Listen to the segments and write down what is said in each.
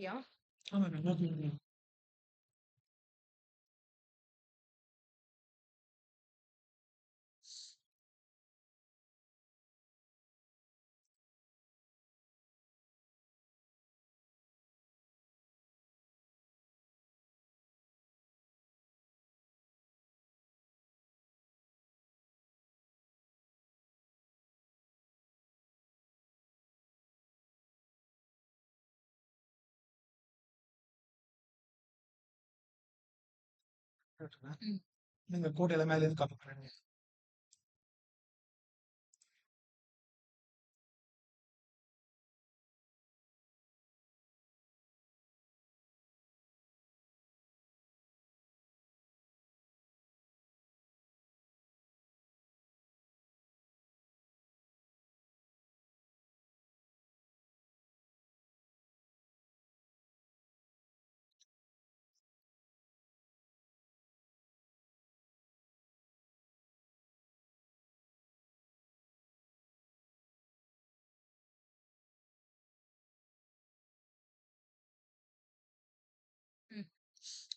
行。唱的什么 நீங்க கோட் மேல இருந்து காப்பி பண்ணுங்க.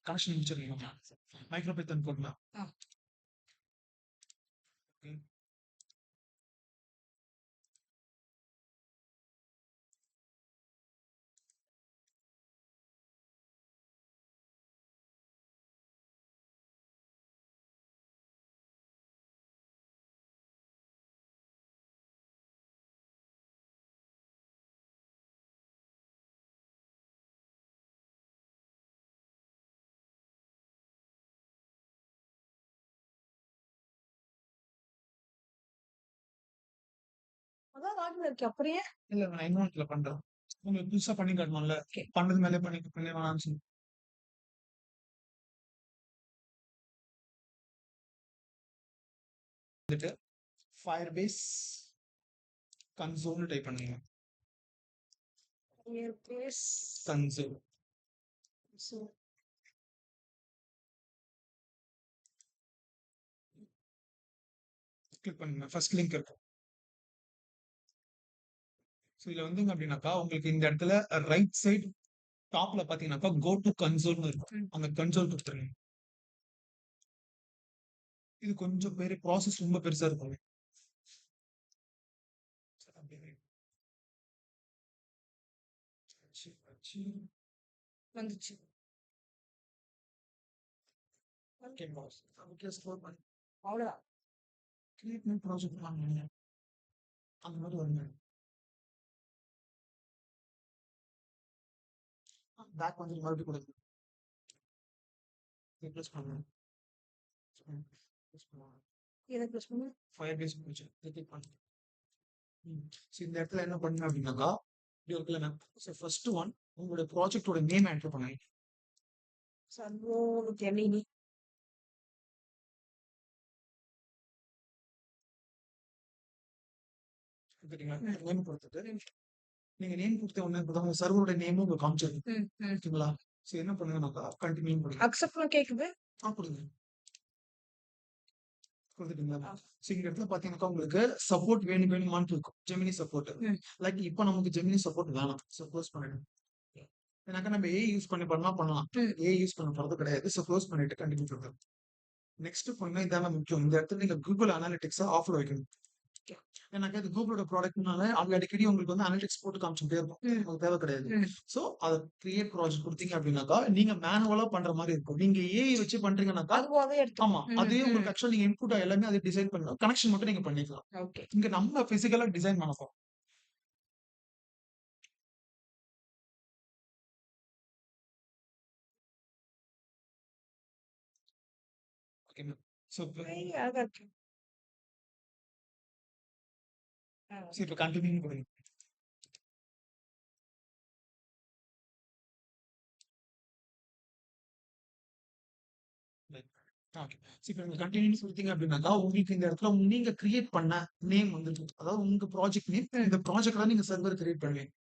கனெக்ஷன் முடிச்சிருக்கீங்களா? மைக்ரோ பைத்தான் கோட்லாம். லாகின்ல இருக்கே. அப்புறம் ஏன்? இல்ல நான் இன்னொன்னுல பண்றேன். உங்களுக்கு புதுசா பண்ணி காட்டணும்ல. ஓகே. பண்ணது மேலயே பண்ணி பண்ணி வேணாம்னு சொல்லி. வந்துட்டு Firebase கன்சோல்னு டைப் பண்ணுங்க. Airbase console. so கிளிக் பண்ணுங்க. ஃபர்ஸ்ட் லிங்க் இருக்கும். ஸோ இதுல வந்தீங்க அப்படின்னாக்கா, உங்களுக்கு இந்த இடத்துல ரைட் சைடு டாப்ல பார்த்தீங்கன்னாக்கா, கோ டூ கன்சோல்னு இருக்கும். அந்த கன்சோல் குடுத்துருங்க. இது கொஞ்சம் பெரிய ப்ராசஸ் ரொம்ப பெருசா அச்சு. வந்துச்சு. Okay boss. ஓகே பண்ணி ப்ராஜெக்ட் வாங்குங்க. அந்த மாதிரி வருங்க. பேக் வந்து மறுபடியும் கொடுங்க. ரீப்ளேஸ் பண்ணுங்க. ம். ப்ளேஸ் பண்ணுங்க. எதை ப்ரெஸ் பண்ணு? Firebase ப்ராஜெக்ட் கிளிக் பண்ணுங்க. ஸோ இந்த இடத்துல என்ன பண்ணுங்க அப்படின்னாக்கா, இப்படி இருக்குல்ல மேம். ஸோ ஃபர்ஸ்ட் ஒன் உங்களுடைய நேம் என்டர் பண்ணுங்க. சர்வோடு சரிங்களா? நேம் கொடுத்துட்டு, நீங்க நேம் கொடுத்த உடனே இப்பதான் உங்க சர்வரோட நேமும். ம், ம். ஓகேங்களா? ஸோ என்ன பண்ணுங்கனாக்கா, கன்டினியூ கொடுங்க. அக்செப்ட்னு கேக்குது. ஆ கொடுங்க. கொடுத்துட்டீங்களா? ஸோ இந்த இடத்துல பார்த்தீங்கன்னாக்கா, உங்களுக்கு சப்போர்ட் வேணும் வேணுமான்ட்டு இருக்கும். ஜெமினி சப்போர்ட். லைக் இப்போ நமக்கு ஜெமினி சப்போர்ட் வேணாம். ஸோ க்ளோஸ் பண்ணிடுங்க. ஏன்னாக்கா நம்ம ஏஐ யூஸ் பண்ணி பண்ணா பண்ணலாம். ம். ஏஐ யூஸ் பண்ண போறது கிடையாது. ஸோ க்ளோஸ் பண்ணிட்டு கண்டினியூ கொடுங்க. நெக்ஸ்ட் பாயிண்ட் இதான முக்கியம். இந்த இடத்துல நீங்க கூகுள் அனாலிட்டிக்ஸ ஆஃப்ல வைக்கணும். ஏன்னாக்கா இது கூகுளோட ப்ராடக்ட்னால அவங்க அடிக்கடி உங்களுக்கு வந்து அனாலிட்டிக்ஸ் போட்டு காமிச்சுட்டே இருக்கும். நமக்கு தேவை கிடையாது. ஸோ அத கிரியேட் ப்ராஜெக்ட் கொடுத்தீங்க அப்படின்னாக்கா, நீங்க மேனுவலா பண்ற மாரி இருக்கும். நீங்க ஏஐ வச்சு பண்றீங்கன்னாக்கா ஆமா. ம். உங்களுக்கு ஆக்சுவலா நீங்க இன்புட் எல்லாமே அது டிசைன் பண்ணலாம். கனெக்ஷன் மட்டும் நீங்க பண்ணிக்கலாம். இங்க நம்ம பிசிக்கலா டிசைன் பண்ண போறோம். Okay ma'am. ஸோ இப்ப இப்போ கண்டினியூ கொடுங்க. ஓகே. கொடுத்தீங்க உங்களுக்கு இந்த இடத்துல நீங்க கிரியேட் பண்ண நேம் வந்துருக்கும். அதாவது உங்க ப்ராஜெக்ட் நேம். இந்த இந்த தான் நீங்க சர்வர் கிரியேட் பண்ணுவீங்க.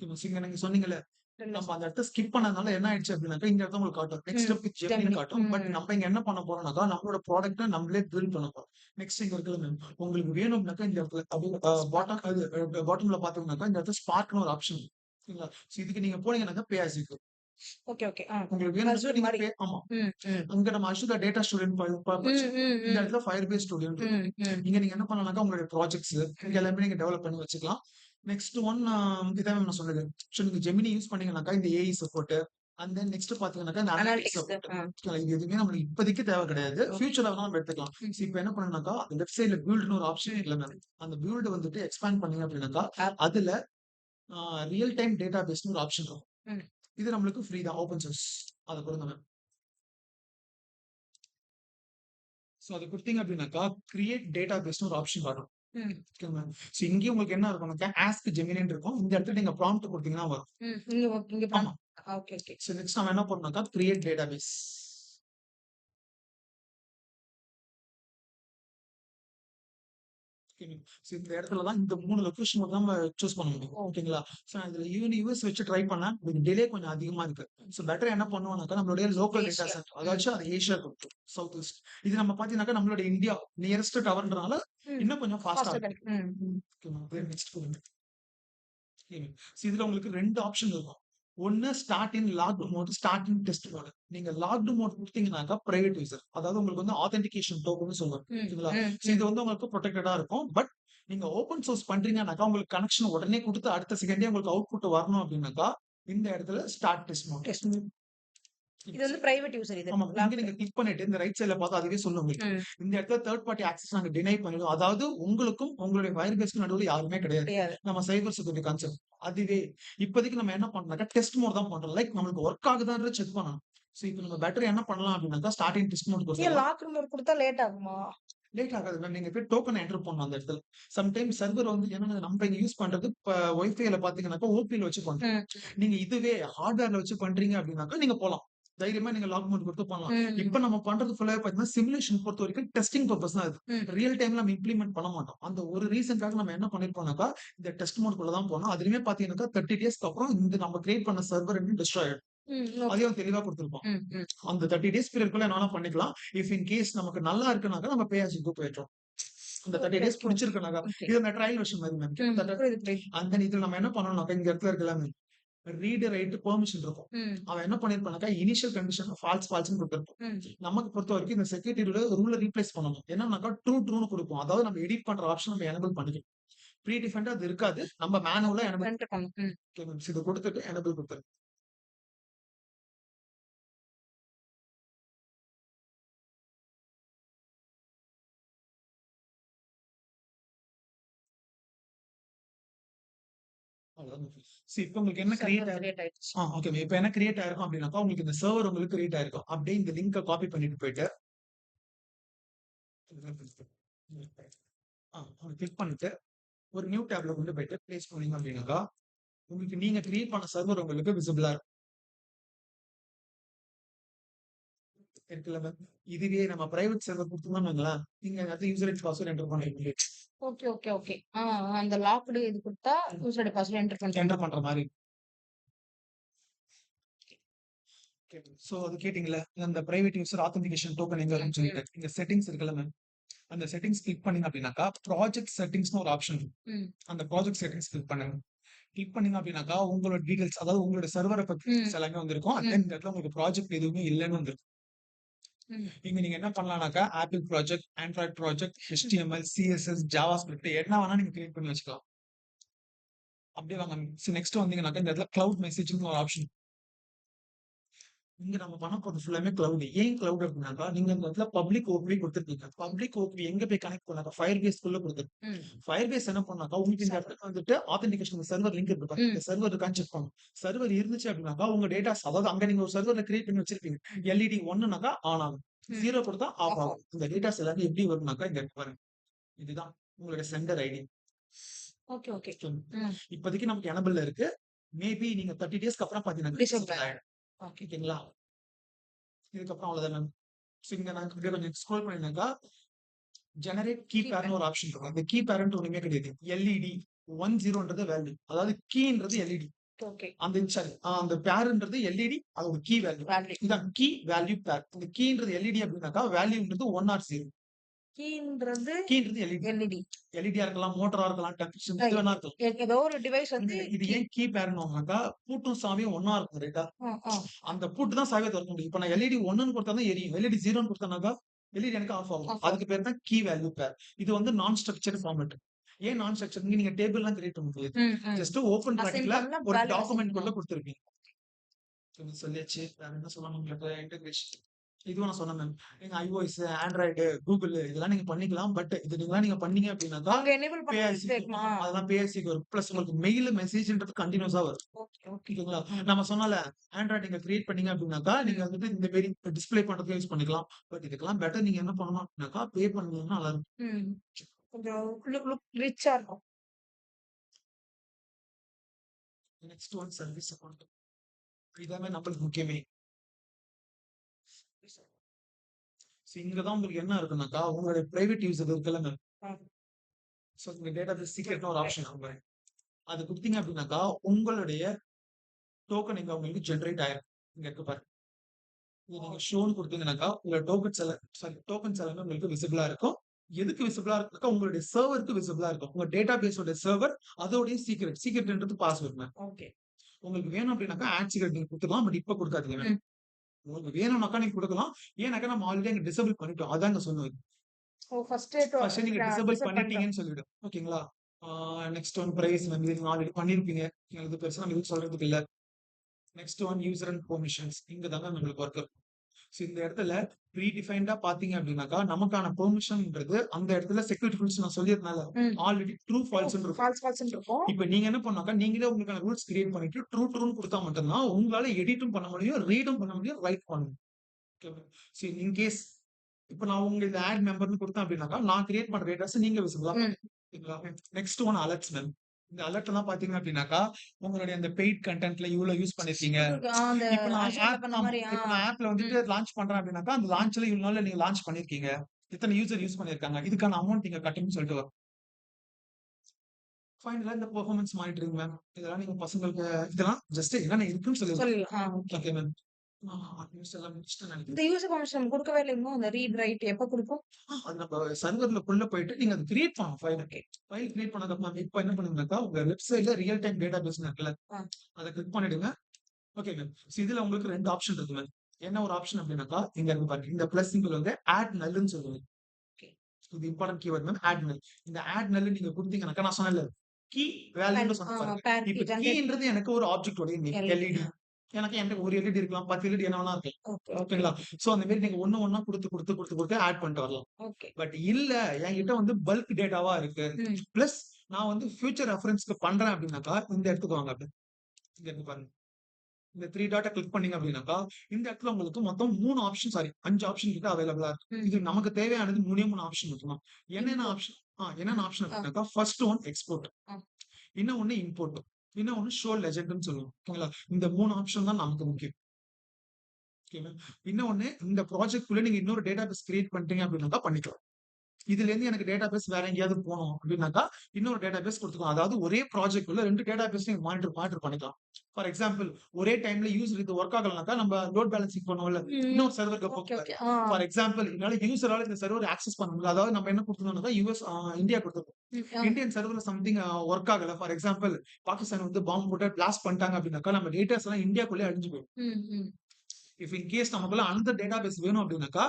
ஓகேவா? நீங்க சொன்னீங்கல்ல, நம்ம அந்த இடத்த ஸ்கிப் பண்ணதுனால என்ன ஆயிடுச்சு அப்படின்னாக்கா, இந்த இடத்துல உங்களுக்கு காட்டும். நெக்ஸ்ட் ஜெமினின்னு ஜெமினி. காட்டும். பட். நம்ம இங்க என்ன பண்ண போறோம்னாக்கா, நம்மளோட ப்ராடக்ட்ட நம்மளே பில்ட் பண்ண போறோம். நெக்ஸ்ட் இங்க இருக்குல்ல மேம், உங்களுக்கு வேணும்னாக்கா இந்த இடத்துல பாட்டம் அது பாட்டம்ல பார்த்தீங்கன்னாக்கா, இந்த இடத்துல ஸ்பார்க்ன்னு ஒரு ஆப்ஷன் ஓகேங்களா? ஸோ இதுக்கு நீங்க போனீங்கன்னாக்கா பே ஆஸ். Okay, okay. உங்களுக்கு நீங்க. பே ஆமா. அங்க நம்ம அஷ்யூர் டேட்டா ஸ்டூடெண்ட் இந்த. இடத்துல இருக்கும். ம், ம். இங்க நீங்க என்ன பண்ணலாம்னாக்கா உங்களுடைய ப்ராஜெக்ட்ஸ் எல்லாமே நீங்க டெவலப் பண்ணி வச்சுக்கலாம். நெக்ஸ்ட் ஒன் இதான் நான் சொன்னது. ஸோ நீங்க ஜெமினி யூஸ் பண்ணீங்கன்னாக்கா இந்த AI support and then next பாத்தீங்கன்னாக்கா இந்த அனலிட்டிக்ஸ். சப்போர்ட். இது எதுவுமே நம்மளுக்கு இப்போதைக்கு தேவை கிடையாது. ஃபியூச்சர்ல வேணா நம்ம எடுத்துக்கலாம். ஸோ இப்போ என்ன பண்ணணும்னாக்கா அந்த வெப்சைட்ல பில்ட்னு ஒரு ஆப்ஷன் இல்ல மேம். அந்த பில்ட் வந்துட்டு எக்ஸ்பேண்ட் பண்ணீங்க அப்படின்னாக்கா. அதுல ரியல் டைம் டேட்டாபேஸ்னு ஒரு ஆப்ஷன் இருக்கும். ம். இது நம்மளுக்கு ஃப்ரீ தான் ஓப்பன் சோர்ஸ். அத கொடுங்க மேம். ஸோ அத குடுத்தீங்க அப்படின்னாக்கா கிரியேட் டேட்டாபேஸ்னு ஒரு ஆப்ஷன் வரும். ஸோ இங்கேயும் உங்களுக்கு என்ன இருக்கும்னாக்கா ஆஸ்க் ஜெமினின்னு இருக்கும். இந்த இடத்துல நீங்க ப்ராம்ப்ட் குடுத்தீங்கன்னா வரும். இங்க ஓகே. இங்க ஆமா. Okay, okay. ஸோ நெக்ஸ்ட் நம்ம என்ன பண்ணணும்னாக்கா கிரியேட் டேட்டாபேஸ். இந்த இடத்துல தான் இந்த 3 லொகேஷன் மட்டும் தான் நம்ம சூஸ் பண்ண முடியும். ஓகேங்களா? ஸோ இதுல யுஎஸ் வச்சு ட்ரை. இதுக்கு டிலே கொஞ்சம் அதிகமா இருக்கு. ஸோ பெட்டர் என்ன பண்ணுவோம்னாக்கா நம்மளுடைய லோக்கல் டேட்டா. சென்டர். அதாச்சும் அது ஏசியா கொடுக்கும். South east. இது நம்ம பார்த்தீங்கன்னாக்கா நம்மளுடைய இந்தியா நியரஸ்ட் டவர்ன்றனால. இன்னும் கொஞ்சம் இருக்கும். கிடைக்கும். இதுல உங்களுக்கு 2 ஆப்ஷன் இருக்கும். ஒண்ணு start in locked mode, start in test mode. நீங்க லாக்டு மோட் குடுத்தீங்கன்னாக்கா பிரைவேட் யூசர். அதாவது உங்களுக்கு வந்து ஆத்தென்டிகேஷன் டோக்கன்னு சொல்லுவாங்க. இது வந்து உங்களுக்கு புரொடெக்டடா இருக்கும். பட் நீங்க ஓப்பன் சோர்ஸ் பண்றீங்கன்னாக்கா உங்களுக்கு கனெக்ஷன் உடனே குடுத்து அடுத்த செகண்டே உங்களுக்கு அவுட்புட் வரணும் அப்படின்னாக்கா இந்த இடத்துல ஸ்டார்ட் டெஸ்ட் மோட். இது வந்து பிரைவேட் யூசர் இது. இங்க. நீங்க கிளிக் பண்ணிட்டு இந்த ரைட் சைடுல பார்த்தா அதுவே சொல்லும். இந்த இடத்துல தேர்ட் பார்ட்டி ஆக்சஸ் நாங்க டினை பண்ணிடுவோம். அதாவது உங்களுக்கும் உங்களுடைய Firebaseக்கும் நடுவுல யாருமே கிடையாது. நம்ம சைபர் செக்யூரிட்டி கான்செப்ட். அதுவே இப்போதைக்கு நம்ம என்ன பண்ணலாம்னாக்கா டெஸ்ட் மோட் தான் பண்றோம். லைக் நம்மளுக்கு ஒர்க் ஆகுதான்றத செக் பண்ணணும். ஸோ இப்போ நம்ம பெட்டர் என்ன பண்ணலாம் அப்படின்னாக்கா starting test mode. Lock number குடுத்தா லேட் ஆகுமா? லேட் ஆகாது. நீங்க போய் டோக்கன் என்டர் பண்ணணும் அந்த இடத்துல. சம்டைம்ஸ் சர்வர் வந்து ஏன்னா நம்ம இங்க யூஸ் பண்றது இப்ப வைஃபைல பார்த்தீங்கன்னாக்கா ஓபில வச்சு பண்றோம். நீங்க இதுவே ஹார்ட்வேர்ல வச்சு பண்றீங்க அப்படின்னாக்கா நீங்க போலாம். தைரியமா நீங்க லாக் மோட் கொடுத்து பண்ணலாம். இப்ப நம்ம பண்றது ஃபுல்லாவே பார்த்தீங்கன்னா சிமுலேஷன் பொறுத்த வரைக்கும் டெஸ்டிங் பர்ப்பஸ் தான் இது. ரியல் டைம்ல நம்ம இம்ப்ளிமெண்ட் பண்ண மாட்டோம். அந்த ஒரு ரீசன்க்காக நம்ம என்ன பண்ணிருப்போம்னாக்கா இந்த டெஸ்ட் மோட்குள்ள தான் போனோம். அதுலயுமே பார்த்தீங்கன்னாக்கா 30 டேஸ்க்கு அப்புறம் இந்த நம்ம கிரியேட் பண்ண சர்வர் வந்து டெஸ்ட்ராய் ஆயிடும். அதையும் தெளிவா குடுத்திருப்போம். அந்த 30 டேஸ் பீரியட்குள்ள என்ன வேணா பண்ணிக்கலாம். இஃப் இன் கேஸ் நமக்கு நல்லா இருக்குனாக்கா நம்ம பே ஆஸ் யூ கோ போயிடுறோம். அந்த 30 ஓகே, டேஸ். புடிச்சிருக்குனாக்கா. இது அந்த ட்ரையல் வெர்ஷன் மாதிரி மேம். தென் இதுல நம்ம என்ன பண்ணணும்னாக்கா இந்த இடத்துல இருக்க எல்லாமே ரீட், ரைட், பெர்மிஷன் இருக்கும். அவன் என்ன பண்ணிருப்பானாக்கா இனிஷியல் கண்டிஷன் ஃபால்ஸ் ஃபால்ஸ்ன்னு குடுத்திருப்பான். ம். நமக்கு பொறுத்த வரைக்கும் இந்த செக்யூரிட்டி ரூல ரூல ரீப்ளேஸ் பண்ணணும். என்னன்னாக்கா ட்ரூ ட்ரூன்னு குடுப்போம். அதாவது நம்ம எடிட் பண்ற ஆப்ஷன் நம்ம எனபிள் பண்ணிக்கலாம். ப்ரீ டிஃபைன்டா அது இருக்காது. நம்ம மேனுவலா எனபிள். இத குடுத்துட்டு எனபிள் குடுத்துருங்க. ஸோ இப்ப உங்களுக்கு என்ன கிரியேட் ஆயிருக்கு. ஆ ஓகே. இப்ப என்ன கிரியேட் ஆயிருக்கும் அப்படின்னாக்கா உங்களுக்கு இந்த சர்வர் உங்களுக்கு கிரியேட் ஆயிருக்கும். அப்படியே இந்த லிங்க காப்பி பண்ணிட்டு போயிட்டு ஆ கிளிக் பண்ணிட்டு ஒரு நியூ டேப்ல கொண்டு போயிட்டு பிளேஸ் பண்ணீங்க அப்படின்னாக்கா உங்களுக்கு நீங்க கிரியேட் பண்ண சர்வர் உங்களுக்கு விசிபிளா இருக்கும். இருக்குல்ல மேம். இதுவே நம்ம பிரைவேட் சர்வர் குடுத்தோம்னு நீங்க அந்த யூசர் ஐடி பாஸ்வேர்ட் என்டர் பண்ணிருப்பீங்க. Okay, okay, okay. அந்த லாக்டு இது குடுத்தா யூசர் ஐடி பாஸ்வேர்ட் என்டர் பண்ற என்டர் பண்ற மேம். சோ அது கேட்டீங்கல்ல, அந்த பிரைவேட் யூசர் ஆத்தென்டிகேஷன் டோக்கன் எங்க இருக்குன்னு. சொல்லிட்டு. இங்க செட்டிங்ஸ் இருக்குல்ல மேம். அந்த செட்டிங்ஸ் கிளிக் பண்ணீங்க அப்படின்னாக்கா, ப்ராஜெக்ட் செட்டிங்ஸ்ன்னு ஒரு ஆப்ஷன். அந்த ப்ராஜெக்ட் செட்டிங்ஸ் கிளிக் பண்ணுங்க. கிளிக் பண்ணீங்க அப்படின்னாக்கா, உங்களோட டீடைல்ஸ் அதாவது உங்களோட சர்வர பத்தி எல்லாமே வந்திருக்கும். இந்த இடத்துல உங்களுக்கு ப்ராஜெக்ட் எதுவுமே இல்லன்னு வந்திருக்கும். இங்க நீங்க என்ன பண்ணலாம்னாக்கா, Apple project, Android project, HTML, CSS, JavaScript என்ன வேணா நீங்க கிரியேட் பண்ணி வச்சுக்கலாம். அப்படியே வாங்க. நெக்ஸ்ட் வந்தீங்கன்னாக்கா, இந்த இடத்துல கிளவுட் மெசேஜ்ன்னு ஒரு ஆப்ஷன். இங்க நம்ம பண்ண போறது ஃபுல்லாமே கிளவுட். ஏன் கிளவுட் அப்படின்னாக்கா, நீங்க இந்த இடத்துல பப்ளிக் ஓபி குடுத்திருக்கீங்க. பப்ளிக் ஓபி எங்க போய் கனெக்ட் பண்ணாக்கா, Firebaseக்குள்ள குடுத்திருக்கு. ம். Firebase என்ன பண்ணாக்கா, உங்களுக்கு இந்த. இடத்துல வந்துட்டு ஆத்தென்டிகேஷன் சர்வர் லிங்க் இருக்கு. இந்த சர்வர் இருக்கான்னு செக் பண்ணணும். சர்வர் இருந்துச்சு அப்படின்னாக்கா, உங்க டேட்டாஸ் அதாவது அங்க நீங்க ஒரு சர்வர்ல கிரியேட் பண்ணி வச்சிருப்பீங்க. எல்இடி 1னாக்கா ஆன் ஆகும். 0 கொடுத்தா ஆஃப் ஆகும். இந்த டேட்டாஸ் எல்லாமே எப்படி வரும்னாக்கா, இங்க பாருங்க. இதுதான் உங்களுடைய செண்டர் ஐடி. Okay, okay. இப்போதைக்கு நமக்கு எனபிள்ல இருக்கு. மேபி நீங்க 30 டேஸ்க்கு அப்புறம் பார்த்தீங்கன்னா ஓகேங்களா? இதுக்கப்புறம் அவ்வளவுதான். சோ இங்க நான் கொஞ்சம் ஸ்க்ரோல் பண்ணீங்கன்னாக்கா, ஜெனரேட் கீ கீ பேர்ன்னு பேர். ஒரு ஆப்ஷன் இருக்கும். அந்த கீ பேர்ன்ட்டு ஒண்ணுமே கிடையாது. எல்இடி 10ன்றது வேல்யூ. அதாவது கீன்றது எல்இடி. ஓகே. அந்த சாரி அந்த பேர்ன்றது எல்இடி அதோட கீ வேல்யூ. இதான் கீ வேல்யூ பேர். இந்த கீன்றது எல்இடி அப்படின்னாக்கா, வேல்யூன்றது 1 ஆர் 0. கீன்றது கீன்றது எல்இடி. எல்இடியா இருக்கலாம், மோட்டரா இருக்கலாம், ஏதோ ஒரு டிவைஸ் வந்து இது. ஏன் கீ பேர்னோம்னாக்கா, பூட்டும் சாவியும் ஒண்ணா இருக்கும் ரைட்டா? அந்த பூட்டு தான் சாவிய தொறக்க முடியும். இப்ப நான் எல்இடி 1ன்னு குடுத்தா தான் எரியும். எல்இடி 0ன்னு குடுத்தேனாக்கா, எல்இடி எனக்கு ஆஃப் ஆகும். அதுக்கு பேர் தான் கீ வேல்யூ பேர். இது வந்து நான் ஸ்ட்ரக்சர்ட் ஃபார்மேட். ஏன் நான் ஸ்ட்ரக்சர்ட்? இங்க நீங்க டேபிள்லாம் கிரியேட் பண்ண முடியாது. ஜஸ்ட் பிராக்கெட்ல பண்ணா ஒரு டாக்குமெண்ட் குள்ள. இது சொல்லியாச்சு. வேற என்ன சொல்லணும் உங்களுக்கு? இன்டகிரேஷன். இதுவும் நான் சொன்னேன் மேம். நீங்க iOS, Android, Google இதெல்லாம் நீங்க பண்ணிக்கலாம். பட் இது நீங்கலாம் நீங்க பண்ணீங்க வைக்கணுமா? அதெல்லாம் பேஐசிக்கு வரும். பிளஸ் உங்களுக்கு மெயில், மெசேஜ்ன்றது கன்டினியூஸா வரும். Okay, okay. ஓகேங்களா? நம்ம சொன்னோம்ல, Android நீங்க கிரியேட் பண்ணீங்க அப்டின்னாக்கா, நீங்க. வந்துட்டு இந்த மாரி டிஸ்ப்ளே பண்றதுக்கு யூஸ் பண்ணிக்கலாம். பட் இதுக்கெல்லாம் பெட்டர் நீங்க என்ன பண்ணணும் அப்டின்னாக்கா, பே பண்ணீங்கன்னா நல்லா இருக்கும். கொஞ்சம் ரிச்சா இருக்கும். Next one service account. இதாங்க நம்மளுக்கு முக்கியமே. சோ இங்க தான் உங்களுக்கு என்ன இருக்குன்னாக்கா, உங்களுடைய பிரைவேட் யூசர் இருக்குல்ல மேம். ம். சோ இங்க டேட்டாபேஸ் சீக்ரெட்னு ஒரு ஆப்ஷன் பாருங்க. அது குடுத்தீங்க அப்டின்னாக்கா, உங்களுடைய டோக்கன் இங்க உங்களுக்கு ஜெனரேட் ஆயிரும். இங்க இருக்கு பாருங்க. இத நீங்க ஷோன்னு குடுத்தீங்கன்னாக்கா, உங்க டோக்கன்ஸ் எல்லாம் சாரி டோக்கன்ஸ் எல்லாமே உங்களுக்கு விசிபிளா இருக்கும். எதுக்கு விசிபிளா இருக்குனாக்கா, உங்களுடைய சர்வருக்கு விசிபிளா இருக்கும். உங்க டேட்டாபேஸோட சர்வர் அதோடைய சீக்ரெட். சீக்ரெட்ன்றது பாஸ்வேர்ட் மேம். ஓகே. உங்களுக்கு வேணும் அப்டின்னாக்கா, ஆட் சீக்ரெட் நீங்க குடுத்துக்கலாம். பட் இப்ப குடுக்காதீங்க. உங்களுக்கு வேணும்னாக்கா நீங்க குடுக்கலாம். ஏன்னாக்கா நம்ம ஆல்ரெடி அங்க டிசேபிள் பண்ணிட்டோம். அதான் இங்க சொன்னது. ஃபர்ஸ்ட் நீங்க டிசேபிள். பண்ணிட்டீங்கன்னு சொல்லிடும். ஓகேங்களா? Next one ma'am. இது நீங்க ஆல்ரெடி பண்ணியிருப்பீங்க. இது பெருசா நம்ம எதுவும் சொல்றதுக்கு இல்ல. Next one user and permissions. இங்க தாங்க நம்மளுக்கு ஒர்க் இருக்கும். சோ இந்த இடத்துல ப்ரீ டிஃபைன்டா பார்த்தீங்க அப்டின்னாக்கா, நமக்கான பெர்மிஷன்ன்றது அந்த இடத்துல செக்யூரிட்டி ரூல்ஸ் நான் சொல்லியிருந்தேன்ல. ம். Already true. ஃபால்ஸ் இருக்கும். இப்ப நீங்க என்ன பண்ணணும்னாக்கா, நீங்களே உங்களுக்கான ரூல்ஸ் கிரியேட் பண்ணிட்டு ட்ரூ, ட்ரூன்னு குடுத்தா மட்டும் தான் உங்களால எடிட்டும் பண்ண முடியும், ரீடும் பண்ண முடியும், ரைட் பண்ண முடியும். ஓகேவா? சோ இன் கேஸ் இப்ப நான் உங்க இத ஆட் மெம்பர்ன்னு குடுத்தேன் அப்டின்னாக்கா, நான் கிரியேட் பண்ற டேட்டாஸ நீங்க விசிபிளா? Next one alerts ma'am. இந்த அலர்ட் எல்லாம் பார்த்தீங்க அப்டின்னாக்கா, உங்களுடைய அந்த பெய்ட் கன்டென்ட்ல இவ்ளோ யூஸ் அந்த இப்ப நான் ஆப்ல வந்துட்டு. லான்ச் பண்றேன் அப்டின்னாக்கா, அந்த லான்ச்ல இவ்ளோ நாள்ல நீங்க லான்ச் பண்ணியிருக்கீங்க. இத்தன யூசர் யூஸ் பண்ணியிருக்காங்க. இதுக்கான அமௌண்ட் நீங்க கட்டணும்னு சொல்லிட்டு வரும். ஃபைனலா இந்த பெர்ஃபார்மன்ஸ் மானிட்டரிங் மேம். இதெல்லாம் நீங்க பசங்களுக்கு இதெல்லாம் ஜஸ்ட் என்னென்ன இருக்குன்னு ஓகே. Okay ma'am. இந்த யூசர் பெர்மிஷன் குடுக்கவே. அந்த ரீட், ரைட் எப்ப குடுப்போம்? அது நம்ம சர்வர்ல குள்ள போயிட்டு நீங்க அத கிரியேட் பண்ணணும் ஃபைல. ஃபைல் கிரியேட் பண்ணதுக்கப்புறம் இப்ப என்ன பண்ணுங்கனாக்கா, உங்க வெப்சைட்ல ரியல் டைம் டேட்டாபேஸ்ன்னு இருக்குல்ல. ஆ. அத கிளிக் பண்ணிடுங்க. Okay ma'am. இதுல உங்களுக்கு 2 ஆப்ஷன் இருக்கு மேம். என்ன ஒரு ஆப்ஷன் அப்டின்னாக்கா, இங்க இருக்கு பாருங்க. இந்த பிளஸ் வந்து ஆட் நல்ன்னு சொல்லுவாங்க. ஓகே. இது இம்பார்டன்ட் கீவர்ட் மேம். ஆட் நல். இந்த ஆட் நல் நீங்க குடுத்தீங்கனாக்கா, நான் சொன்னேன்ல. கீ வேல்யூன்னு சொன்னேன் இப்ப கீன்றது எனக்கு ஒரு ஆப்ஜெக்ட்டோட நேம். எல்இடி. எனக்கு என்கிட்ட ஒரு எல்இடி இருக்கலாம். 10 எல்இடி என்ன வேணா இருக்கலாம். ஓகே, ஓகே, ஓகேங்களா? ஓகே. சோ அந்த மாரி நீங்க ஒண்ணு ஒண்ணா குடுத்து, குடுத்து, குடுத்து, குடுத்து ஆட் பண்ணிட்டு வரலாம். பட் இல்ல என்கிட்ட வந்து பல்க் டேட்டாவா இருக்கு. பிளஸ் நான் வந்து ஃபியூச்சர் ரெஃபரன்ஸ்க்கு பண்றேன் அப்டின்னாக்கா, இந்த இடத்துக்கு வாங்க அப்டி. இங்க இருக்கு பாருங்க. இந்த 3 டாட்ட கிளிக் பண்ணீங்க அப்டின்னாக்கா, இந்த இடத்துல உங்களுக்கு மொத்தம் 3 ஆப்ஷன் சாரி 5 ஆப்ஷன் கிட்ட அவைலபிளா இருக்கு. இது நமக்கு தேவையானது 3 3 ஆப்ஷன் மட்டும் தான். என்னென்ன. ஆப்ஷன் ஆ என்னென்ன ஆப்ஷன் ஆ. அப்டின்னாக்கா, ஃபர்ஸ்ட் ஒன் எக்ஸ்போர்ட். ஆ. இன்னொன்னு இம்போர்ட். இன்னொன்னு ஷோ லெஜெண்ட்னு சொல்லுவோம். ஓகேங்களா? இந்த மூணு ஆப்ஷன் தான் நமக்கு முக்கியம். ஓகேவா? இன்னொன்னு இந்த ப்ராஜெக்ட் குள்ள நீங்க இன்னொரு டேட்டாபேஸ் கிரியேட் பண்ணிட்டீங்க அப்டின்னாக்கா பண்ணிக்கலாம். இதுலேருந்து எனக்கு டேட்டாபேஸ் வேற எங்கேயாவது போணும் அப்டின்னாக்கா, இன்னொரு டேட்டாபேஸ் குடுத்துக்கலாம். அதாவது ஒரே ப்ராஜெக்ட்குள்ள 2 டேட்டாபேஸ் நீங்க மானிட்டர் மானிட்டர் பண்ணிக்கலாம். ஃபார் எக்ஸாம்பிள் ஒரே டைம்ல யூசர் இது வொர்க் ஆகலனாக்கா, நம்ம லோட் பேலன்சிங் பண்ணுவோம்ல. இன்னொரு சர்வருக்கு. ஃபார் எக்ஸாம்பிள் என்னால யூசரால இந்த சர்வர் ஆக்சஸ் பண்ண முடியல. அதாவது நம்ம என்ன குடுத்துருந்தோம்னாக்கா, யுஎஸ் இந்தியா குடுத்துருக்கோம். இந்தியன் சர்வர்ல சம்திங் அ வொர்க் ஆகல. ஃபார் எக்ஸாம்பிள் பாகிஸ்தான் வந்து பாம்பு போட்டு பிளாஸ்ட் பண்ணிட்டாங்க அப்டின்னாக்கா, நம்ம டேட்டாஸ் எல்லாம் இந்தியாக்குள்ளயே அழிஞ்சு போயிடும். இஃப் இன் கேஸ் நமக்குள்ள அனதர் டேட்டாபேஸ் வேணும் அப்டின்னாக்கா,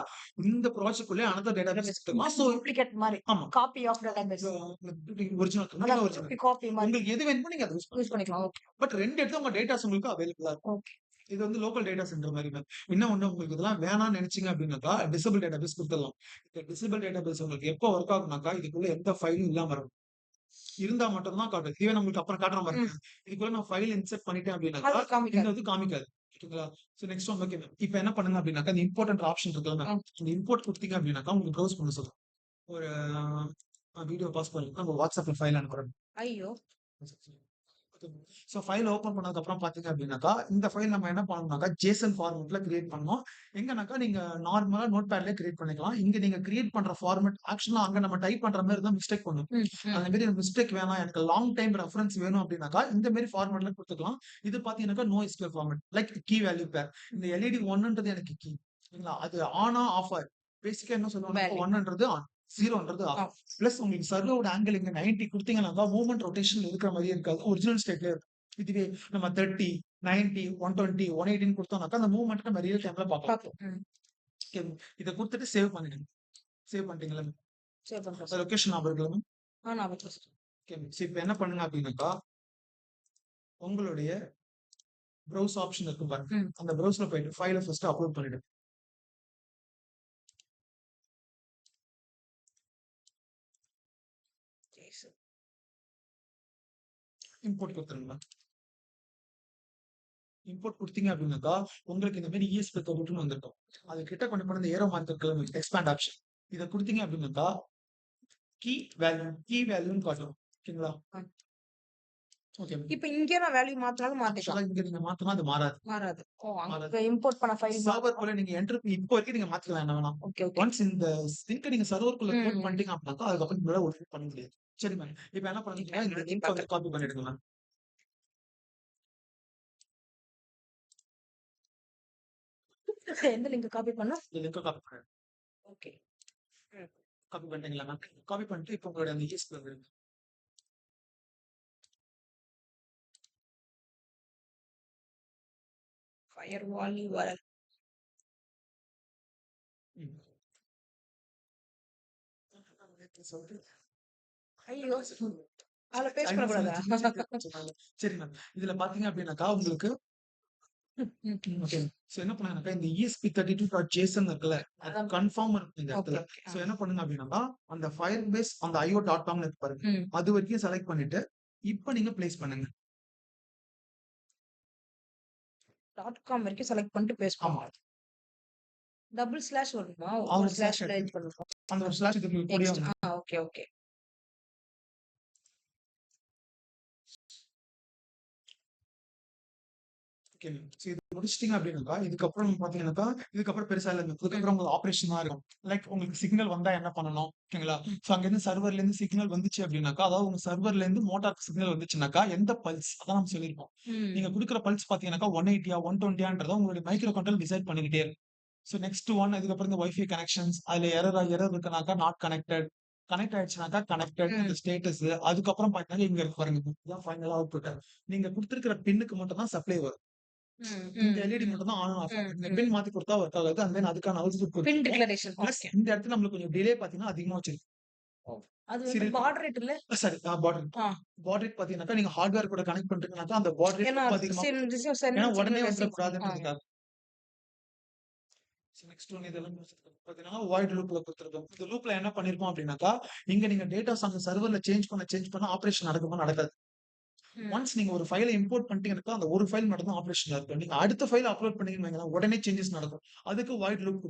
இந்த ப்ராஜெக்ட்குள்ளயே அனதர் டேட்டாபேஸ் டேட்டாபேஸ் எடுத்துக்கலாம். சோ டூப்ளிகேட் மாரி. ஆமா. Copy of database. ஒரிஜினல் அதான் கம்ப்ளீட்டா ஒரிஜினல். மாரி. உங்களுக்கு எது வேணுமோ நீங்க அத யூஸ் பண்ணிக்கலாம். பட் 2 இடத்துல உங்க டேட்டாஸ் உங்களுக்கு அவைலபிளா இருக்கும். இது வந்து லோக்கல் டேட்டா சென்டர் மாரி மேம். இன்னொன்னு உங்களுக்கு இதெல்லாம் வேணாம்னு நெனச்சீங்க அப்டின்னாக்கா, டிசேபிள் டேட்டாபேஸ் குடுத்துடலாம். இந்த டிசேபிள் டேட்டாபேஸ் உங்களுக்கு எப்போ வொர்க் ஆகும்னாக்கா, இதுக்குள்ள எந்த ஃபைலும் இல்லாம இருக்கும். இருந்தா மட்டும் தான் காட்டும். இதுவே நான் உங்களுக்கு அப்புறம் காட்டுறேன் பாருங்க. ம். இதுக்குள்ள நான் ஃபைல் இன்சர்ட் பண்ணிட்டேன். இந்த இது காமிக்காது. ஓகேங்களா? So next one okay. இப்ப என்ன பண்ணுங்க அப்டின்னாக்கா, இந்த இம்போர்டன்ட் ஆப்ஷன் இருக்குல்ல. இந்த இம்போர்ட் குடுத்தீங்க அப்டின்னாக்கா, உங்களுக்கு ப்ரௌஸ் பண்ண சொல்லும். ஒரு வீடியோ பாஸ் பண்ணுங்க. நம்ம WhatsAppல ஃபைல் அனுப்புறேன். ஐயோ! சோ ஃபைல் ஓப்பன் பண்ணதுக்கு அப்புறம் பார்த்தீங்க அப்டின்னாக்கா, இந்த ஃபைல் நம்ம என்ன பண்ணணும்னாக்கா, ஜேசன் ஃபார்மட்ல கிரியேட் பண்ணணும். எங்கனாக்கா நீங்க நார்மலா நோட்பேட்லயே கிரியேட் பண்ணிக்கலாம். இங்க நீங்க கிரியேட் பண்ற ஃபார்மட் ஆக்சுவலா அங்க நம்ம டைப் பண்ற மாரி இருந்தா மிஸ்டேக் பண்ணும். அந்த எனக்கு மிஸ்டேக் வேணாம். எனக்கு லாங் டைம் ரெஃபரன்ஸ் வேணும் அப்டின்னாக்கா, இந்த மாரி ஃபார்மட்ல குடுத்துக்கலாம். இது பார்த்தீங்கன்னாக்கா, no SQL format. Like key value pair. இந்த எல்இடி 1ன்றது எனக்கு கீ. சரிங்களா? அது ஆனா, ஆஃபா பேசிக்கா என்ன சொல்லுவாங்கன்னா, வேல்யூ. 1ன்றது ஆன். ஜீரோன்றது. ஆஃப் பிளஸ் உங்களுக்கு சர்வோட ஆங்கிள் இங்க நைன்டி கொடுத்தீங்கன்னாக்கா மூவ்மெண்ட் ரொட்டேஷன் இருக்கிற மாதிரியே இருக்காது. ஒரிஜினல் ஸ்டேட்ல இருக்கும் இதுவே நம்ம thirty ninety one twenty one எயிட்டின்னு கொடுத்தோம்னாக்கா அந்த மூவ்மெண்ட் நம்ம ரியல் டைம்ல பார்க்கலாம். இதை கொடுத்துட்டு சேவ் பண்ணிடுங்க. சேவ் பண்ணிட்டீங்களா ஞாபகம் சார். ஓகே ஸோ இப்போ என்ன பண்ணுங்க அப்படின்னாக்கா உங்களுடைய ப்ரௌஸ் ஆப்ஷன் இருக்கும் பாருங்க. அந்த ப்ரௌஸ்ல போயிட்டு ஃபைலை ஃபர்ஸ்ட் அப்லோட் பண்ணிடுங்க. இம்போர்ட் கொடுத்துருங்க. இம்போர்ட் கொடுத்தீங்க அப்படின்னாக்கா உங்களுக்கு இந்த மாதிரி இஎஸ்பி தொகுப்புன்னு வந்திருக்கும். அது கிட்ட கொண்டு போன ஏரோ மார்க் எக்ஸ்பேண்ட் ஆப்ஷன் இதை கொடுத்தீங்க அப்படின்னாக்கா கீ வேல்யூ கீ வேல்யூன்னு காட்டும். ஓகேங்களா? இப்ப இங்கே நான் வேல்யூ மாத்தினாலும் மாத்திக்கலாம். இங்க நீங்க மாத்தினா அது மாறாது. மாறாது. ஓ. அங்க இம்போர்ட் பண்ண ஃபைல் சர்வர் குள்ள நீங்க என்டர் இப்போ வரைக்கும் நீங்க மாத்திக்கலாம் என்ன வேணாம். ஓகே ஓகே ஒன்ஸ் இந்த லிங்க் நீங்க சர்வருக்குள்ள ம், கோட். பண்ணிட்டீங்க அப்படின்னாக்கா அதுக்கப்புறம் உங்களால ஒர்க் பண்ண முடியாது. சரி மேம் இப்போ என்ன பண்ணுறீங்கன்னா இந்த லிங்க் வந்து காப்பி பண்ணிடுங்க மேம் எந்த லிங்க் காப்பி பண்ணா இந்த லிங்க் காப்பி பண்ணிடுங்க ஓகே காப்பி பண்ணிட்டீங்களா மேம் காப்பி பண்ணிட்டு இப்போ உங்களுடைய அந்த இஎஸ்பி வந்து யூஆர்எல் ம். ஐயோ அதுல பண்ணக்கூடாதா. சரி மேம் இதுல பாத்தீங்க அப்படின்னாக்கா உங்களுக்கு ஓகே சோ என்ன பண்ணாங்கனாக்கா இந்த ESP thirty two dot JSON இருக்குல்ல அது. கன்ஃபார்ம் இருக்கு இந்த இடத்துல. சோ என்ன பண்ணுங்க அப்படின்னாக்கா அந்த ஃபயர் பேஸ் அந்த காம்ல இருக்கு பாருங்க. அது வரைக்கும் செலக்ட் பண்ணிட்டு இப்போ நீங்க பிளேஸ் பண்ணுங்க. டாட் காம் வரைக்கும் செலக்ட் பண்ணிட்டு பண்ணுவோம் டபுள் ஸ்லாஷ் வருமா? ஒரு ஸ்லாஷ் அரேஞ்ச் பண்ணுவோம் அந்த slash okay okay okay so இது முடிச்சிட்டீங்க அப்படின்னாக்கா இதுக்கப்புறம் பாத்தீங்கன்னாக்கா இதுக்கப்புறம் பெருசா இல்லை இதுக்கப்புறம் உங்களுக்கு ஆப்ரேஷனா இருக்கும். லைக் உங்களுக்கு சிக்னல் வந்தா என்ன பண்ணணும்? ஓகேங்களா? ஸோ அங்கேருந்து சர்வர்ல இருந்து சிக்னல் வந்துச்சு அப்படின்னாக்கா அதாவது உங்க சர்வர்ல இருந்து மோட்டார் சிக்னல் வந்துச்சுனாக்கா எந்த பல்ஸ் அதான் நம்ம சொல்லியிருப்போம் நீங்க கொடுக்குற பல்ஸ் பாத்தீங்கன்னாக்கா ஒன் எயிட்டியா ஒன் டுவெண்ட்டியான்றத உங்களுடைய மைக்ரோ கண்ட்ரோல் டிசைட் பண்ணிக்கிட்டே இருக்கும் ஸோ நெக்ஸ்ட் ஒன் இதுக்கப்புறம் இந்த வைஃபை கனெக்ஷன்ஸ் அதுல எரர் எரர் இருக்குனாக்கா நாட் கனெக்டட் கனெக்ட் ஆயிடுச்சுனாக்கா கனெக்டட் ஸ்டேட்டஸ் அதுக்கப்புறம் பாத்தீங்கன்னா இங்க இருக்கு பாருங்க இதுதான் ஃபைனல் அவுட்புட் நீங்க கொடுத்துருக்கிற பின்னுக்கு மட்டும் தான் சப்ளை வரும். இந்த எல்இடி மட்டும் தான் ஆன் ஆஃப் இந்த. பின் மாத்தி கொடுத்தா ஒர்க் ஆகாது. அந்த தென் அதுக்கான அவுட்புட் பின் டிக்ளரேஷன் இந்த இடத்துல நம்மளுக்கு கொஞ்சம் டிலே பாத்தீங்கன்னா அதிகமா வச்சிருக்கு அது வந்து ரேட் இல்ல? சாரி. பார்டர் பாத்தீங்கன்னாக்கா நீங்க ஹார்ட்வேர் கூட கனெக்ட் பண்றீங்கன்னாக்கா அந்த send ஏன்னா உடனே ஆ. வந்துடக்கூடாதுன்றதுக்காக நெக்ஸ்ட் ஒன் இதெல்லாம் பாத்தீங்கன்னா வாய்ட் லூப்ல கொடுத்துருக்கோம். இந்த லூப்ல என்ன பண்ணிருக்கோம் அப்படின்னாக்கா இங்க நீங்க டேட்டாஸ் அந்த சர்வர்ல சேஞ்ச் பண்ண சேஞ்ச் பண்ண ஆபரேஷன் நடக்குமா நடக்காது. ஒன்ஸ் நீங்க ஒரு ஃபைலை இம்போர்ட் பண்ணிட்டீங்கன்னா அந்த ஒரு ஃபைல் மட்டும் தான் ஆபரேஷன் இருக்கும் நீங்க அடுத்த ஃபைல் அப்லோட் பண்ணீங்கன்னு உடனே சேஞ்சஸ் நடக்கும். அதுக்கு வாய்ட் லூப்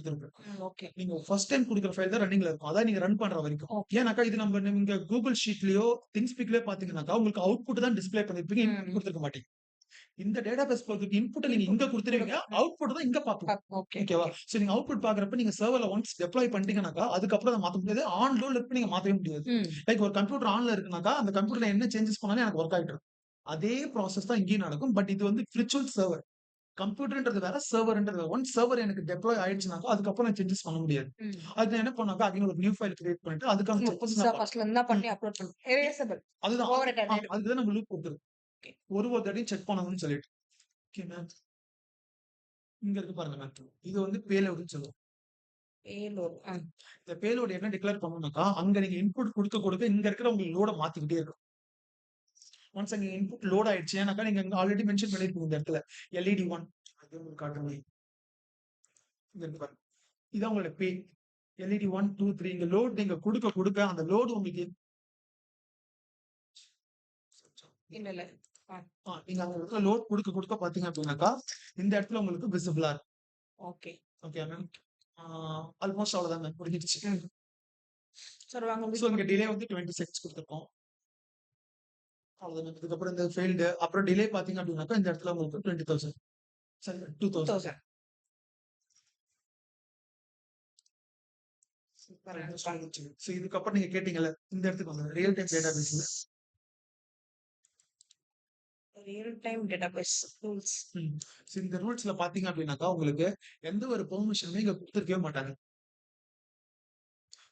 ஓகே நீங்க ஃபர்ஸ்ட் டைம் கொடுக்குற ஃபைல் தான் ரன்னிங்ல இருக்கும். அதான் நீங்க ரன் பண்ற வரைக்கும். ஏன்னாக்கா இது நம்ம நீங்க கூகுள் ஷீட்லயோ திங்ஸ் ஸ்பீக்லயோ பாத்தீங்கன்னாக்கா உங்களுக்கு அவுட்புட் தான் டிஸ்ப்ளே பண்ணிருப்பீங்க. கொடுத்துருக்க மாட்டீங்க. இந்த டேட்டா பேஸ் பொறுத்து இன்புட் நீங்க இங்க கொடுத்துருவீங்க அவுட்புட் தான் இங்க ஓகே ஓகேவா சோ நீங்க அவுட்புட் பாக்குறப்ப நீங்க சர்வர்ல ஒன்ஸ் டெப்ளாய் பண்ணிட்டீங்கன்னாக்கா அதுக்கப்புறம் அதை மாத்த முடியாது. ஆன் லோல இருக்கு நீங்க மாத்தவே முடியாது. லைக் ஒரு கம்ப்யூட்டர் ஆன்ல இருக்குனாக்கா அந்த கம்ப்யூட்டர்ல என்ன சேஞ்சஸ் பண்ணாலும் எனக்கு ஒர்க் ஆயிட்டு அதே ப்ராசஸ் தான் இங்கேயும் நடக்கும். பட் இது வந்து விர்ச்சுவல் சர்வர் கம்ப்யூட்டர்ன்றது வேற சர்வர்ன்றது வேற. ஒன் சர்வர் எனக்கு டெப்ளாய் ஆயிடுச்சுனாக்கா அதுக்கப்புறம் நான் சேஞ்சஸ் பண்ண முடியாது. அது என்ன பண்ணாக்கா அகைன் ஒரு நியூ ஃபைல் கிரியேட் பண்ணிட்டு அதுக்கான அதுதான். அதுதான் நம்ம லூப் கொடுத்துருக்கோம் ஒரு ஒரு தடையும் செக் பண்ணணும்னு சொல்லிட்டு. ஓகே மேம் இங்க இருக்கு பாருங்க மேம் இது வந்து பேலோடுன்னு சொல்லுவோம். பேலோட் இந்த பேலோடு என்ன டிக்ளேர் பண்ணணும்னாக்கா அங்க நீங்க இன்புட் கொடுக்க கொடுக்க இங்க இருக்கிற உங்களுக்கு லோட மாத்திக்கிட்டே இருக்கும். ஒன்ஸ் அங்க இன்புட் லோட் ஆயிடுச்சு. ஏன்னாக்கா நீங்க அங்க ஆல்ரெடி மென்ஷன் பண்ணிருக்கீங்க இந்த இடத்துல. எல்இடி ஒன் அது உங்களுக்கு காட்டுங்க. இதான் உங்களோட பே எல்இடி ஒன் டூ த்ரீ இங்க லோட் நீங்க கொடுக்க கொடுக்க அந்த லோடு உங்களுக்கு இல்ல இல்ல. நீங்க அந்த இடத்துல லோட் கொடுக்க கொடுக்க பாத்தீங்க அப்படின்னாக்கா இந்த இடத்துல உங்களுக்கு விசிபிளா இருக்கும். ஓகே. ஓகே மேம் ஆல்மோஸ்ட் அவ்வளவுதான் மேம் முடிஞ்சிடுச்சு. சரி வாங்க இங்க டிலே வந்து டுவெண்ட்டி செகண்ட்ஸ் கொடுத்துருக்கோம். இதுக்கப்புறம் இந்த ஃபெயில்டு அப்புறம் டிலே பாத்தீங்க அப்படின்னாக்கா இந்த இடத்துல உங்களுக்கு டுவெண்ட்டி தௌசண்ட் சரி டூ தௌசண்ட் ஸோ இதுக்கப்புறம் நீங்க கேட்டீங்கல்ல இந்த இடத்துக்கு வந்து ரியல் டைம் டேட்டா பேஸ்ல real time database tools so இந்த ரூல்ஸ்ல பாத்தீங்க அப்படின்னாக்கா உங்களுக்கு எந்த ஒரு பெர்மிஷனுமே இங்க கொடுத்துருக்கவே மாட்டாங்க.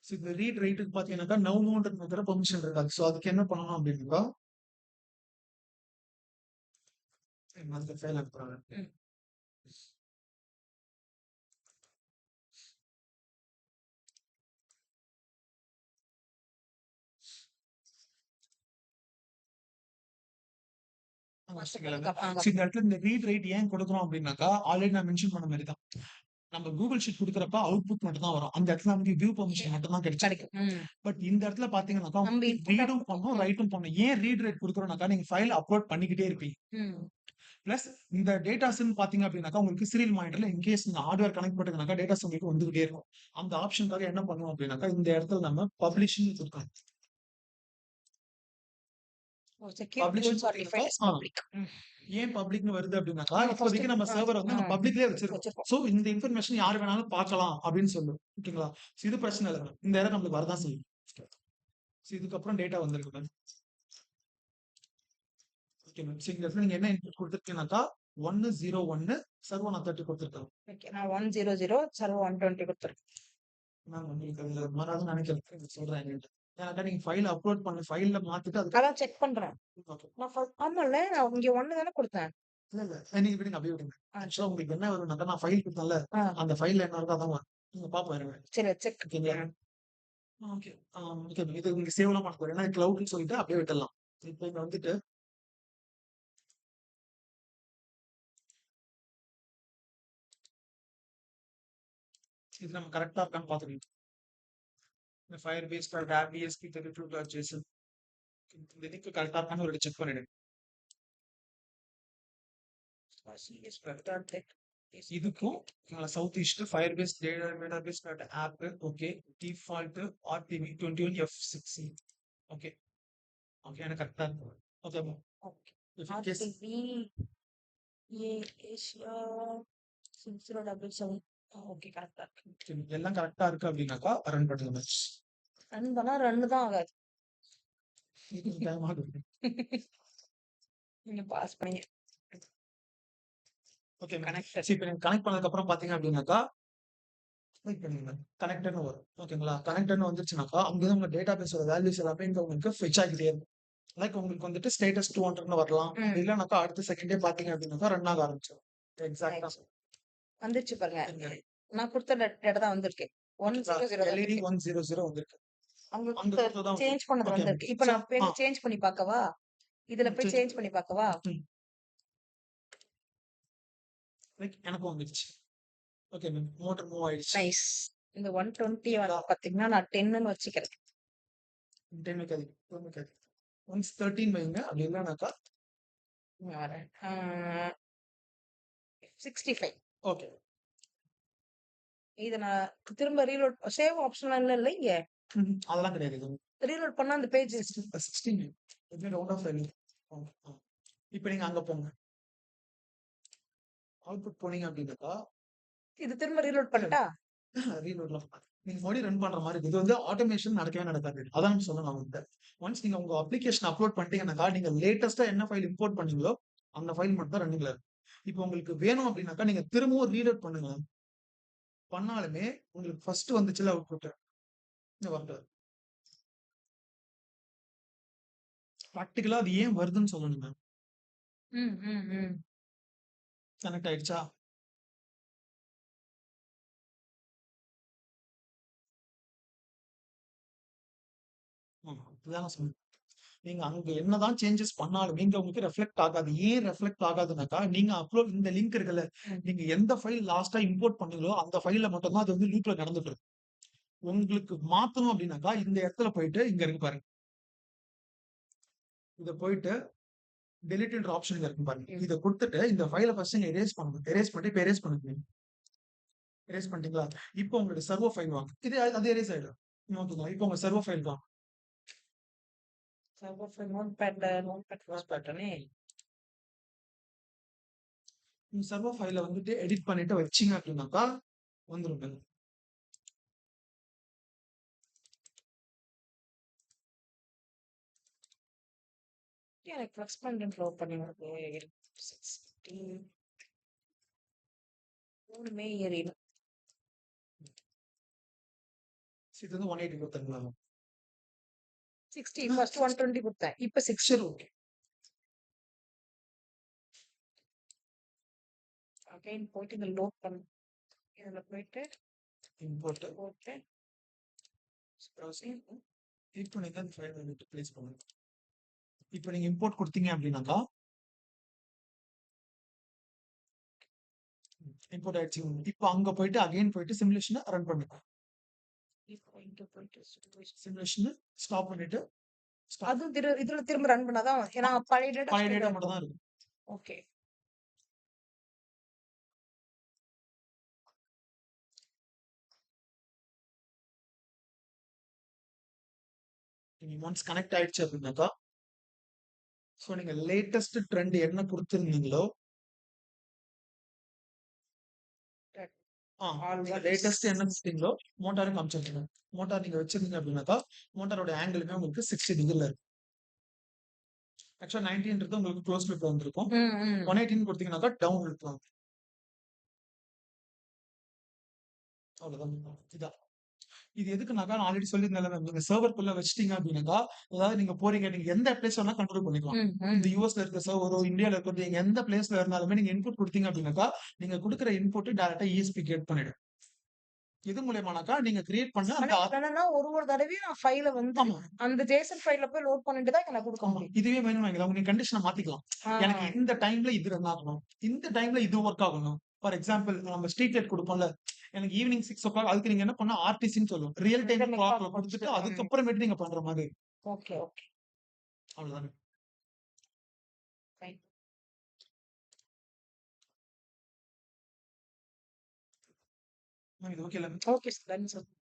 ஸோ இந்த ரீட் ரைட்டுக்கு பார்த்தீங்கன்னாக்கா நவுன்ற மெத்தட பெர்மிஷன் இருக்காது. ஸோ அதுக்கு என்ன பண்ணணும் அப்படின்னாக்கா வச்சுக்கலாங்க. ஆமா. ஸோ இந்த இடத்துல இந்த ரீட் ரைட் ஏன் கொடுக்குறோம் அப்படின்னாக்கா ஆல்ரெடி நான் மென்ஷன் பண்ண மாதிரி தான் நம்ம கூகுள் ஷீட் கொடுக்குறப்ப அவுட்புட் மட்டும் தான் வரும் அந்த இடத்துல நமக்கு வியூ பெர்மிஷன் மட்டும் தான் கிடைக்கும். பட் இந்த இடத்துல பாத்தீங்கன்னாக்கா ரீடும் பண்ணும் ரைட்டும் பண்ணும் ஏன் ரீட் ரைட் கொடுக்குறோம்னாக்கா நீங்க ஃபைல் அப்லோட் பண்ணிக்கிட்டே இருப்பீங்க. பிளஸ் இந்த டேட்டாஸ்ன்னு பாத்தீங்க அப்படின்னாக்கா உங்களுக்கு சீரியல் மானிட்டர்ல இன்கேஸ் இந்த ஹார்ட்வேர் கனெக்ட் பண்ணுறதுனாக்கா டேட்டாஸ் உங்களுக்கு வந்துகிட்டே இருக்கும் அந்த ஆப்ஷனுக்காக என்ன பண்ணுவோம் அப்படின்னாக்கா இந்த இடத்துல நம்ம பப்ளிஷிங் கொடுக்கணும் ஓ, secure Publishing tools are defined as ah. public. ம். ஏன் பப்ளிக்னு வருது அப்படின்னாக்கா இப்போதைக்கு நம்ம சர்வர் வந்து நம்ம. பப்ளிக்லேயே வச்சிருக்கோம். சோ இந்த இன்ஃபர்மேஷன் யார் வேணாலும் பார்க்கலாம் அப்படின்னு சொல்லும் ஓகேங்களா இது பிரச்சனை இல்லை இந்த இடம் நம்மளுக்கு வரதான் செய்யும் இதுக்கப்புறம் டேட்டா வந்திருக்கு ஓகே மேம் நீங்க என்ன இன்புட் கொடுத்துருக்கீங்கன்னாக்கா ஒன்னு ஜீரோ ஒன்னு சர்வ் நான் தேர்ட்டி கொடுத்துருக்கேன் நான் one zero zero serve one twenty கொடுத்துருக்கேன். மேம் உங்களுக்கு அதுல நினைக்கிறேன் சொல்றேன் ஏன்னாக்கா நீங்க ஃபைல் அப்லோட் பண்ண ஃபைல்ல மாத்திட்டு அதான் செக் பண்றேன். நான் ஆமால்ல நான் இங்க ஒண்ணு தானே கொடுத்தேன். இல்ல இல்ல நீங்க விடுங்க அப்படியே விடுங்க. ஆக்சுவலா உங்களுக்கு என்ன வரும்னாக்கா நான் ஃபைல் கொடுத்தேன்ல அந்த ஃபைல்ல என்ன இருக்கோ அதான் வரும் நீங்க பாப்போம் இருங்க சரி செக் ஓகேங்களா? ஓகே ஓகே இது இங்க சேவ்லாம் பண்ண போறேன். ஏன்னா கிளவுட்னு சொல்லிட்டு அப்படியே விட்டுடலாம். இப்போ இங்க வந்துட்டு இது நம்ம கரெக்டா இருக்கான்னு பாத்துக்கணும் இந்த Firebase tab BSP thirty two dot JSON இந்த இதுக்கு கரெக்டா இருக்கான்னு ஒரு செக் பண்ணிடுங்க இதுக்கும் south east Firebase database app okay default RTV twenty one F six okay okay எனக்கு கரெக்டா இருக்கு okay if in case RTV A Asia six zero double seven okay கரெக்டா இருக்கு. எல்லாம் கரெக்டா இருக்கு அப்படின்னாக்கா ரன் பண்ணுங்க மேட்ச் ரன் பண்ணா ரன் தான் ஆகாது. நீங்க பாஸ் பண்ணீங்க ஓகே கனெக்டட் இப்போ நீங்க கனெக்ட் பண்ணதுக்கு அப்புறம் பாத்தீங்க அப்படின்னாக்கா வெயிட் பண்ணுங்க கனெக்டட்னு வரும். ஓகேங்களா கனெக்டட்னு வந்துருச்சுனாக்கா அங்கே உங்க டேட்டா பேஸோட வேல்யூஸ் எல்லாமே இங்க உங்களுக்கு ஃபெச் ஆகிட்டே இருக்கும். லைக் உங்களுக்கு வந்துட்டு ஸ்டேட்டஸ் டூ ஹண்ட்ரட்னு வரலாம். இல்லைனாக்கா அடுத்த செகண்டே பாத்தீங்க அப்படின்னாக்கா ரன் ஆக ஆரம்பிச்சிடும் எக்ஸாக்டா வந்துருச்சு பாருங்க. நான் கொடுத்த டேட்டா தான் வந்திருக்கு. One zero zero LED one zero zero வந்திருக்கு. கொடுத்ததான் சேஞ்ச் பண்ணது வந்திருக்கு. இப்போ நான் போய். சேஞ்ச் பண்ணி பார்க்கவா? இதுல போய். சேஞ்ச் பண்ணி பார்க்கவா? லைக் எனக்கும் வந்துருச்சு. Okay ma'am. மோட்டர் மூவ் ஆயிடுச்சு. நைஸ். இந்த ஒன் டுவெண்ட்டி பாத்தீங்கன்னா நான் டென்னு வச்சுக்கிறேன். டென் வைக்காது டென் வைக்காது ஒன்ஸ் தேர்ட்டின் வைங்க. அப்படி இல்லைனாக்கா சிக்ஸ்டி ஃபைவ். ஓகே. இதை நான் திரும்ப ரீலோட் சேவ் ஆப்ஷன்லாம் இல்லை இல்லை இங்க அதெல்லாம் கிடையாது. இது ரீலோட் பண்ணா அந்த பேஜ் சிக்ஸ்டீன் எப்படி ரவுண்ட் ஆஃப் வேல்யூ இப்போ நீங்க அங்க போங்க. அவுட்புட் போனீங்க அப்படின்னாக்கா இது திரும்ப ரீலோட் பண்ணிட்டா? ரீலோட்லாம் நீங்க மறுபடியும் ரன் பண்ற மாதிரி. இது வந்து ஆட்டோமேஷன் நடக்கவே நடக்காது. அதான் சொல்லணும் அவங்ககிட்ட ஒன்ஸ் நீங்க உங்க அப்ளிகேஷன் அப்லோட் பண்ணிட்டீங்கன்னாக்கா நீங்க லேட்டஸ்டா என்ன ஃபைல் இம்போர்ட் பண்ணீங்களோ அந்த ஃபைல் மட்டும் தான் ரன்னிங்ல இருக்கும் இப்போ உங்களுக்கு வேணும் அப்படின்னாக்கா நீங்க திரும்பவும் ரீலோட் பண்ணுங்க. பண்ணாலுமே உங்களுக்கு ஃபர்ஸ்ட் வந்துச்சுல அவுட்புட் இந்த வரல ப்ராக்டிக்கலா அது ஏன் வருதுன்னு ம் கனெக்ட் ஆயிடுச்சா? இதுதான் நான் சொன்னேன். நீங்க அங்க என்னதான் சேஞ்சஸ் பண்ணாலும் நீங்க உங்களுக்கு ரெஃப்ளெக்ட் ஆகாது. ஏன் ரெஃப்ளெக்ட் ஆகாதுனாக்கா நீங்க அப்லோட் இந்த லிங்க் இருக்குல்ல நீங்க எந்த ஃபைல் லாஸ்டா இம்போர்ட் பண்ணீங்களோ அந்த ஃபைல்ல மட்டும் தான் அது வந்து லூப்ல நடந்துட்டு இருக்கு. உங்களுக்கு மாத்தணும் அப்படின்னாக்கா இந்த இடத்துல போயிட்டு இங்க இருக்கு பாருங்க. இத போயிட்டு டெலிட்டட் ஆப்ஷன் இங்க இருக்கு பாருங்க. இதை இத கொடுத்துட்டு இந்த ஃபைலை ஃபர்ஸ்ட் நீங்க எரேஸ் பண்ணணும். எரேஸ் பண்ணிட்டு இப்போ எரேஸ் பண்ணுங்க. எரேஸ் பண்ணிட்டீங்களா? இப்போ உங்களுடைய சர்வோ ஃபைல் வாங்க. இது அது எரேஸ் ஆயிடும். ஓகேங்களா இப்போ உங்க சர்வோ ஃபைல் தான் நோட் பேட்ல நோட் பேட் க்ளோஸ் பேட்டர்னே நீங்க சர்வோ ஃபைல வந்துட்டு எடிட் பண்ணிட்டு வச்சீங்க அப்படின்னாக்கா வந்துரும் எனக்கு ஃப்ளெக்ஸ் கண்டென்ட் லோட் பண்ணி வருது? சிக்ஸ்டி மூணுமே ஏறிடும் இது வந்து ஒன் எயிட்டி கொடுத்துருங்களா சிக்ஸ்டி ஃபர்ஸ்ட் ஒன் டுவெண்ட்டி கொடுத்தேன் இப்ப சிக்ஸ் சரி ஓகே அகைன் போயிட்டு இந்த லோட் பண்ணு. இதுல போயிட்டு இம்போர்ட் போட்டு. இப்போ நீங்க அந்த ஃபைல் வந்துட்டு ப்ளேஸ் பண்ணுங்க இப்போ நீங்க இம்போர்ட் கொடுத்தீங்க அப்படின்னாக்கா இம்போர்ட் ஆயிடுச்சு. இப்போ அங்க போயிட்டு அகைன் போயிட்டு சிமுலேஷனை ரன் பண்ணுங்க இப்போ இங்க போயிட்டு situation. சிமுலேஷன் ஸ்டாப் பண்ணிட்டு அது திரு இதுல திரும்ப ரன் பண்ணாதான் ஏன்னா பழைய டேட்டா பழைய டேட்டா மட்டும் தான் இருக்கும் ஓகே நீங்க ஒன்ஸ் கனெக்ட் ஆயிடுச்சு அப்படின்னாக்கா ஸோ நீங்க லேட்டஸ்ட் ட்ரெண்ட் என்ன கொடுத்துருந்தீங்களோ லேட்டஸ்ட் என்ன கொடுத்தீங்களோ மோட்டாரும் காமிச்சிருக்கீங்க மோட்டார் நீங்க வச்சிருந்தீங்க அப்படின்னாக்கா மோட்டாரோட ஆங்கிளுமே உங்களுக்கு சிக்ஸ்டி டிகிரில இருக்கும் ஆக்சுவலா நைன்டீன்றது உங்களுக்கு க்ளோஸ் லுக் வந்திருக்கும். ஒன் எயிட்டின் கொடுத்தீங்கன்னாக்கா டவுன் லுக் வாங்க அவ்வளவுதான். இதான். இது எதுக்குனாக்கா நான் ஆல்ரெடி சொல்லியிருந்தேன் மேம் நீங்க சர்வர்க்குள்ள வச்சிட்டீங்க அப்படின்னாக்கா அதாவது நீங்க போறீங்க நீங்க எந்த பிளேஸ் வேணா கண்ட்ரோல் பண்ணிக்கலாம். இந்த யூஎஸ்ல இருக்க சர்வரோ இந்தியால இருக்கிறது நீங்க எந்த பிளேஸ்ல இருந்தாலுமே நீங்க இன்புட் கொடுத்தீங்க அப்படின்னாக்கா நீங்க கொடுக்குற இன்புட் டைரக்டா இஎஸ்பி கேட் பண்ணிடும். இது மூலியமானாக்கா நீங்க கிரியேட் பண்ண அந்த ஒரு ஒரு தடவையும் நான் ஃபைல வந்து அந்த ஜேசன் ஃபைல போய் லோட் பண்ணிட்டு தான் எனக்கு கொடுக்க முடியும். இதுவே வேணும் வாங்கலாம் நீங்க கண்டிஷனை மாத்திக்கலாம். எனக்கு இந்த டைம்ல இது ரன் ஆகணும். இந்த டைம்ல இது ஒர்க் ஆகணும். ஃபார் எக்ஸாம்பிள் நம்ம ஸ்ட்ரீட் லைட் கொடுப்போம்ல எனக்கு ஈவினிங் சிக்ஸ் ஓ கிளாக் அதுக்கு நீங்க என்ன பண்ணா ஆர்டிசின்னு சொல்லுவோம். Real time Internet clock clock கொடுத்துட்டு. அதுக்கப்புறமேட்டு நீங்க பண்ற மாதிரி. Okay okay. அவ்வளவுதான். இது ஓகே ஓகே சார்